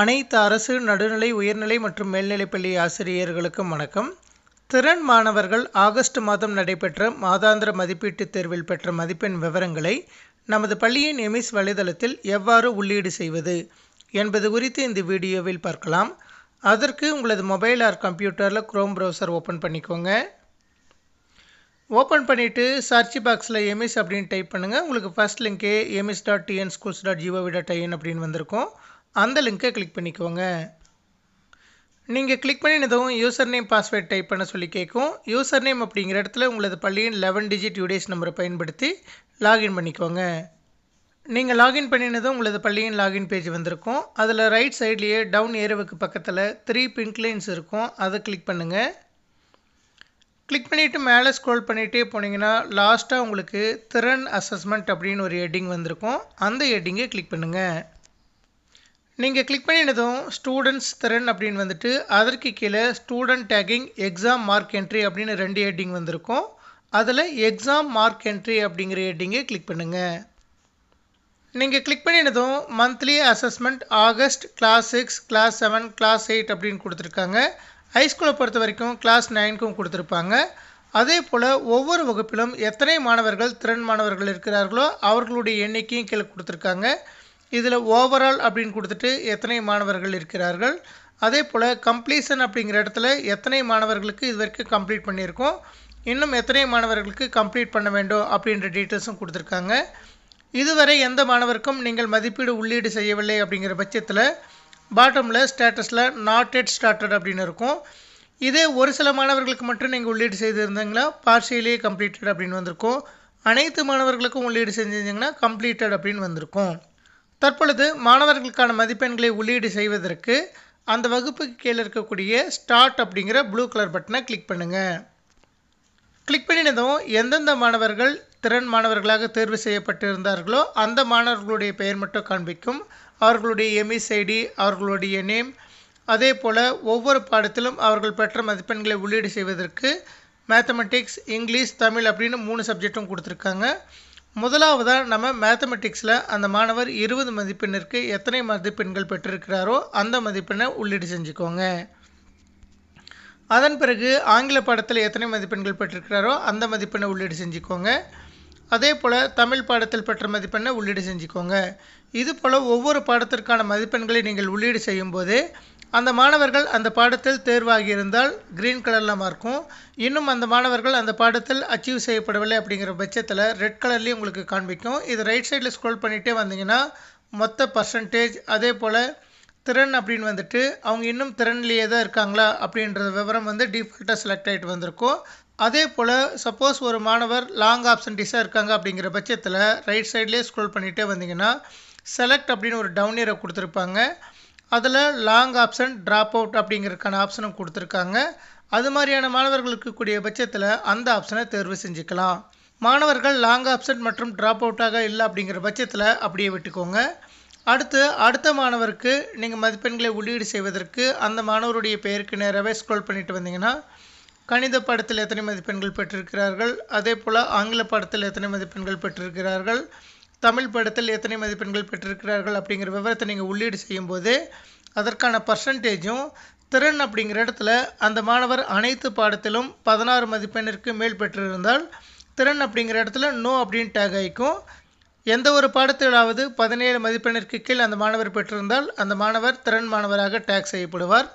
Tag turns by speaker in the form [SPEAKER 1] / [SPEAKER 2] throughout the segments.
[SPEAKER 1] அனைத்து அரசு நடுநிலை உயர்நிலை மற்றும் மேல்நிலைப்பள்ளி ஆசிரியர்களுக்கும் வணக்கம். திறன் மாணவர்கள் ஆகஸ்ட் மாதம் நடைபெற்ற மாதாந்திர மதிப்பீட்டுத் தேர்வில் பெற்ற மதிப்பெண் விவரங்களை நமது பள்ளியின் எமிஸ் வலைதளத்தில் எவ்வாறு உள்ளீடு செய்வது என்பது குறித்து இந்த வீடியோவில் பார்க்கலாம். அதற்கு உங்களது மொபைல் ஆர் கம்ப்யூட்டரில் குரோம் ப்ரௌசர் ஓப்பன் பண்ணிக்கோங்க. ஓப்பன் பண்ணிவிட்டு சர்ச் பாக்ஸில் எமிஸ் அப்படின்னு டைப் பண்ணுங்கள் உங்களுக்கு first லிங்க்கே EMIS dot TN schools dot GOV dot IN அப்படின்னு வந்திருக்கும். அந்த லிங்க்கை கிளிக் பண்ணிக்கோங்க. நீங்கள் கிளிக் பண்ணினதும் யூசர் நேம் பாஸ்வேர்ட் டைப் பண்ண சொல்லி கேட்கும். யூசர் நேம் அப்படிங்கிற இடத்துல உங்களது பள்ளியின் லெவன் டிஜிட் யூடேஸ் நம்பரை பயன்படுத்தி லாகின் பண்ணிக்கோங்க. நீங்கள் லாகின் பண்ணினதும் உங்களது பள்ளியின் லாகின் பேஜ் வந்திருக்கும். அதில் ரைட் சைட்லேயே டவுன் ஏரோவுக்கு பக்கத்தில் த்ரீ பிங்க் லைன்ஸ் இருக்கும். அதை கிளிக் பண்ணுங்கள் கிளிக் பண்ணிவிட்டு மேலே ஸ்க்ரோல் பண்ணிகிட்டே போனீங்கன்னா லாஸ்ட்டாக உங்களுக்கு திறன் அசஸ்மெண்ட் அப்படின்னு ஒரு ஹெட்டிங் வந்திருக்கும். அந்த ஹெட்டிங்கை கிளிக் பண்ணுங்கள் நீங்கள் கிளிக் பண்ணினதும் ஸ்டூடெண்ட்ஸ் திறன் அப்படின்னு வந்துட்டு அதற்கு கீழே student taking exam mark entry அப்படின்னு ரெண்டு ஹெட்டிங் வந்திருக்கும். அதில் எக்ஸாம் மார்க் என்ட்ரி அப்படிங்கிற ஹெட்டிங்கை கிளிக் பண்ணுங்கள் நீங்கள் click பண்ணினதும் monthly assessment August class six class seven class eight அப்படின்னு கொடுத்துருக்காங்க. ஹைஸ்கூலை பொறுத்த வரைக்கும் கிளாஸ் நைனுக்கும் கொடுத்துருப்பாங்க. அதே போல் ஒவ்வொரு வகுப்பிலும் எத்தனை மாணவர்கள் திறன் மாணவர்கள் இருக்கிறார்களோ அவர்களுடைய எண்ணிக்கையும் கீழே கொடுத்துருக்காங்க. இதில் ஓவரால் அப்படின்னு கொடுத்துட்டு எத்தனை மாணவர்கள் இருக்கிறார்கள். அதே போல் கம்ப்ளீஷன் அப்படிங்கிற இடத்துல எத்தனை மாணவர்களுக்கு இது வரைக்கும் கம்ப்ளீட் பண்ணியிருக்கோம். இன்னும் எத்தனை மாணவர்களுக்கு கம்ப்ளீட் பண்ண வேண்டும் அப்படின்ற டீட்டெயில்ஸும் கொடுத்துருக்காங்க. இதுவரை எந்த மாணவருக்கும் நீங்கள் மதிப்பீடு உள்ளீடு செய்யவில்லை அப்படிங்கிற பட்சத்தில் பாட்டமில் ஸ்டேட்டஸில் நாட் எட் ஸ்டார்டட் அப்படின்னு இருக்கும். இதே ஒரு சில மாணவர்களுக்கு மட்டும் நீங்கள் உள்ளீடு செய்திருந்தீங்களா பார்ஷியலி கம்ப்ளீட்டட் அப்படின்னு வந்திருக்கும். அனைத்து மாணவர்களுக்கும் உள்ளீடு செஞ்சிருந்தீங்கன்னா கம்ப்ளீட்டட் அப்படின்னு வந்திருக்கும். தற்பொழுது மாணவர்களுக்கான மதிப்பெண்களை உள்ளீடு செய்வதற்கு அந்த வகுப்புக்கு கீழே இருக்கக்கூடிய ஸ்டார்ட் அப்படிங்கிற ப்ளூ கலர் பட்டனை கிளிக் பண்ணுங்கள் கிளிக் பண்ணினதும் எந்தெந்த மாணவர்கள் திறன் மாணவர்களாக தேர்வு செய்யப்பட்டிருந்தார்களோ அந்த மாணவர்களுடைய பெயர் மட்டும் காண்பிக்கும். அவர்களுடைய எம்இஸ் ஐடி அவர்களுடைய நேம் அதே போல் ஒவ்வொரு பாடத்திலும் அவர்கள் பெற்ற மதிப்பெண்களை உள்ளீடு செய்வதற்கு மேத்தமெட்டிக்ஸ் இங்கிலீஷ் தமிழ் அப்படின்னு மூணு சப்ஜெக்டும் கொடுத்துருக்காங்க. முதலாவதாக நம்ம மேத்தமெட்டிக்ஸில் அந்த மாணவர் இருபது மதிப்பெண்ணிற்கு எத்தனை மதிப்பெண்கள் பெற்றிருக்கிறாரோ அந்த மதிப்பெண்ணை உள்ளீடு செஞ்சுக்கோங்க. அதன் பிறகு ஆங்கில பாடத்தில் எத்தனை மதிப்பெண்கள் பெற்றிருக்கிறாரோ அந்த மதிப்பெண்ணை உள்ளீடு செஞ்சுக்கோங்க. அதே போல் தமிழ் பாடத்தில் பெற்ற மதிப்பெண்ணை உள்ளீடு செஞ்சுக்கோங்க. இது போல் ஒவ்வொரு பாடத்திற்கான மதிப்பெண்களை நீங்கள் உள்ளீடு செய்யும்போது அந்த மாணவர்கள் அந்த பாடத்தில் தேர்வாகியிருந்தால் க்ரீன் கலரில் மார்க்கும் இன்னும் அந்த மாணவர்கள் அந்த பாடத்தில் அச்சீவ் செய்யப்படவில்லை அப்படிங்கிற பட்சத்தில் ரெட் கலர்லேயும் உங்களுக்கு காண்பிக்கும். இது ரைட் சைடில் ஸ்க்ரோல் பண்ணிகிட்டே வந்தீங்கன்னா மொத்த பர்சன்டேஜ் அதே போல் திறன் அப்படின்னு வந்துட்டு அவங்க இன்னும் திறன்லேயே தான் இருக்காங்களா அப்படின்ற விவரம் வந்து டிஃபால்ட்டாக செலக்ட் ஆகிட்டு வந்திருக்கும். அதே போல் சப்போஸ் ஒரு மாணவர் லாங் ஆப்சன்டிஸாக இருக்காங்க அப்படிங்கிற பட்சத்தில் ரைட் சைட்லேயே ஸ்க்ரோல் பண்ணிகிட்டே வந்தீங்கன்னா செலக்ட் அப்படின்னு ஒரு டவுன் இயரை கொடுத்துருப்பாங்க. அதில் லாங் ஆப்ஷன் ட்ராப் அவுட் அப்படிங்கிறதுக்கான ஆப்ஷனும் கொடுத்துருக்காங்க. அது மாதிரியான மாணவர்களுக்கு கூடிய பட்சத்தில் அந்த ஆப்ஷனை தேர்வு செஞ்சுக்கலாம். மாணவர்கள் லாங் ஆப்ஷன் மற்றும் ட்ராப் அவுட்டாக இல்லை அப்படிங்கிற பட்சத்தில் அப்படியே விட்டுக்கோங்க. அடுத்து அடுத்த மாணவருக்கு நீங்கள் மதிப்பெண்களை உள்ளீடு செய்வதற்கு அந்த மாணவருடைய பெயருக்கு நேராகவே ஸ்க்ரோல் பண்ணிட்டு வந்தீங்கன்னா கணித பாடத்தில் எத்தனை மதிப்பெண்கள் பெற்றிருக்கிறார்கள்? அதே போல் ஆங்கில பாடத்தில் எத்தனை மதிப்பெண்கள் பெற்றிருக்கிறார்கள்? தமிழ் படத்தில் எத்தனை மதிப்பெண்கள் பெற்றிருக்கிறார்கள் அப்படிங்கிற விவரத்தை நீங்கள் உள்ளீடு செய்யும்போது அதற்கான பர்சன்டேஜும் திறன் அப்படிங்கிற இடத்துல அந்த மாணவர் அனைத்து பாடத்திலும் பதினாறு மதிப்பெண்ணிற்கு மேல் பெற்றிருந்தால் திறன் அப்படிங்கிற இடத்துல நோ அப்படின்னு டேக் ஆகிக்கும். எந்த ஒரு பாடத்திலாவது பதினேழு மதிப்பெண்ணிற்கு கீழ் அந்த மாணவர் பெற்றிருந்தால் அந்த மாணவர் திறன் மாணவராக டேக் செய்யப்படுவார்.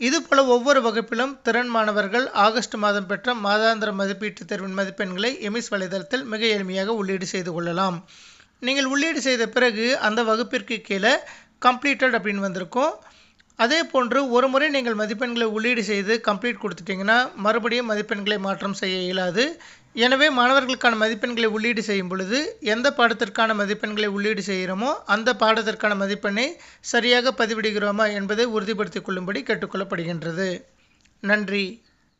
[SPEAKER 1] இதுபோல ஒவ்வொரு வகுப்பிலும் திறன் மாணவர்கள் ஆகஸ்ட் மாதம் பெற்ற மாதாந்திர மதிப்பீட்டு தேர்வின் மதிப்பெண்களை எமிஸ் வலைதளத்தில் மிக எளிமையாக உள்ளீடு செய்து கொள்ளலாம். நீங்கள் உள்ளீடு செய்த பிறகு அந்த வகுப்பிற்கு கீழே கம்ப்ளீட்டட் அப்படின்னு வந்திருக்கும். அதே போன்று ஒரு முறை நீங்கள் மதிப்பெண்களை உள்ளீடு செய்து கம்ப்ளீட் கொடுத்துட்டிங்கன்னா மறுபடியும் மதிப்பெண்களை மாற்றம் செய்ய இயலாது. எனவே மாணவர்களுக்கான மதிப்பெண்களை உள்ளீடு செய்யும் பொழுது எந்த பாடத்திற்கான மதிப்பெண்களை உள்ளீடு செய்கிறோமோ அந்த பாடத்திற்கான மதிப்பெண்ணை சரியாக பதிவிடுகிறோமா என்பதை உறுதிப்படுத்திக் கொள்ளும்படி கேட்டுக்கொள்ளப்படுகின்றது. நன்றி.